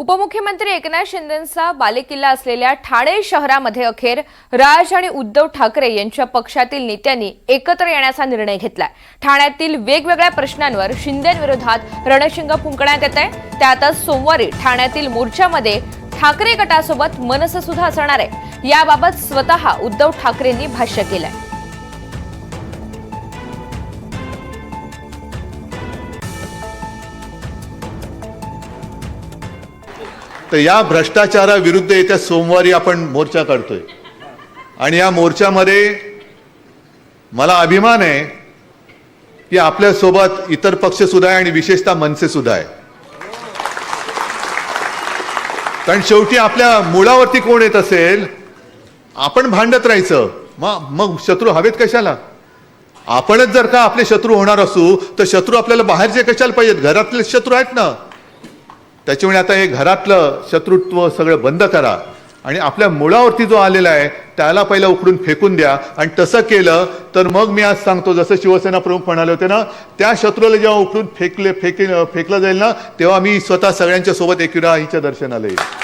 उपमुख्यमंत्री एकनाथ शिंदेंचा बालेकिल्ला असलेल्या ठाणे शहरामध्ये अखेर राज आणि उद्धव ठाकरे यांच्या पक्षातील नेत्यांनी एकत्र येण्याचा निर्णय घेतलाय. ठाण्यातील वेगवेगळ्या प्रश्नांवर शिंदेविरोधात रणशिंग फुंकण्यात येत आहे त्यातच सोमवारी ठाण्यातील मोर्चामध्ये ठाकरे गटासोबत मनसे सुद्धा असणार आहे. याबाबत स्वतः उद्धव ठाकरेंनी भाष्य केलंय. तर या भ्रष्टाचाराविरुद्ध येत्या सोमवारी आपण मोर्चा काढतोय. आणि या मोर्चामध्ये मला अभिमान आहे की आपल्यासोबत इतर पक्ष सुद्धा आहे आणि विशेषतः मनसे सुद्धा आहे. कारण शेवटी आपल्या मुळावरती कोण येत असेल आपण भांडत राहायचं. मग मग शत्रू हवेत कशाला? आपणच जर का आपले शत्रू होणार असू तर शत्रू आपल्याला बाहेरचे कशाला पाहिजेत? घरातले शत्रू आहेत ना. त्याच्यामुळे आता हे घरातलं शत्रुत्व सगळं बंद करा. आणि आपल्या मुळावरती जो आलेला आहे त्याला पहिला उकडून फेकून द्या. आणि तसं केलं तर मग मी आज सांगतो जसं शिवसेना प्रमुख म्हणाले होते ना त्या शत्रूला जेव्हा उकडून फेकले फेके फेकलं जाईल ना तेव्हा मी स्वतः सगळ्यांच्या सोबत एकविरा हिच्या दर्शनाला येईल.